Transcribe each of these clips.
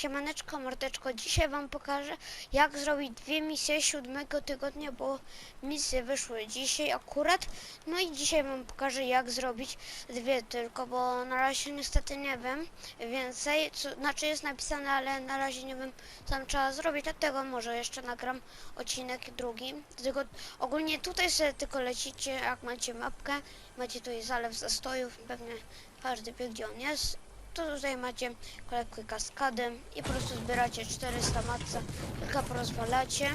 Siemaneczko, mordeczko. Dzisiaj wam pokażę, jak zrobić dwie misje siódmego tygodnia, bo misje wyszły dzisiaj akurat. No i dzisiaj wam pokażę, jak zrobić dwie tylko, bo na razie niestety nie wiem więcej. Co, znaczy jest napisane, ale na razie nie wiem, co tam trzeba zrobić. Dlatego może jeszcze nagram odcinek drugi. Tylko ogólnie tutaj sobie tylko lecicie, jak macie mapkę. Macie tutaj zalew zastojów, pewnie każdy wie, gdzie on jest to tutaj macie kolekcję kaskady i po prostu zbieracie 400 matca, kilka porozwalacie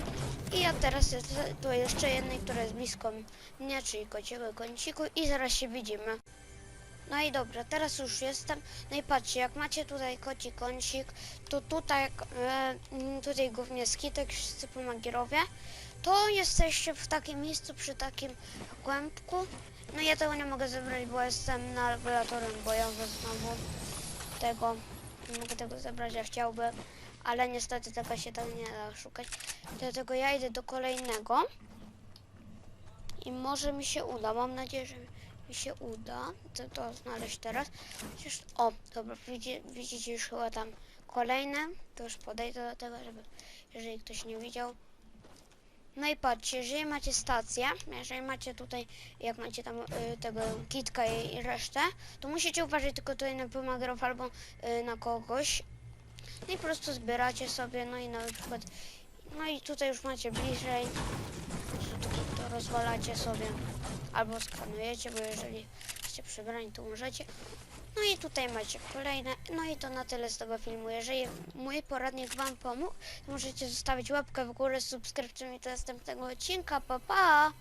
i ja teraz jest tu jeszcze jednej, która jest blisko mnie, czyli kociego kąciku i zaraz się widzimy. No i dobra, teraz już jestem. No i patrzcie, jak macie tutaj koci kącik, to tutaj, e, mm, tutaj głównie skitek, wszyscy pomagierowie, to jesteście w takim miejscu przy takim kłębku. No ja tego nie mogę zebrać, bo jestem na laboratorium bojowym znowu tego, nie mogę tego zebrać, ja chciałbym, ale niestety tego się tam nie da szukać. Dlatego ja idę do kolejnego i może mi się uda, mam nadzieję, że mi się uda to, to znaleźć teraz. O, dobra, widzicie, widzicie już chyba tam kolejne, to już podejdę do tego, żeby, jeżeli ktoś nie widział. No i patrzcie, jeżeli macie stację, jeżeli macie tutaj, jak macie tam y, tego kitka i, i resztę, to musicie uważać tylko tutaj na pomagrów albo y, na kogoś. No i po prostu zbieracie sobie, no i na przykład, no i tutaj już macie bliżej, to, to, rozwalacie sobie, albo skanujecie, bo jeżeli jesteście przebrani, to możecie. No i tutaj macie kolejne. No i to na tyle z tego filmu. Jeżeli mój poradnik Wam pomógł, to możecie zostawić łapkę w górę z subskrypcją i do następnego odcinka. Pa, pa!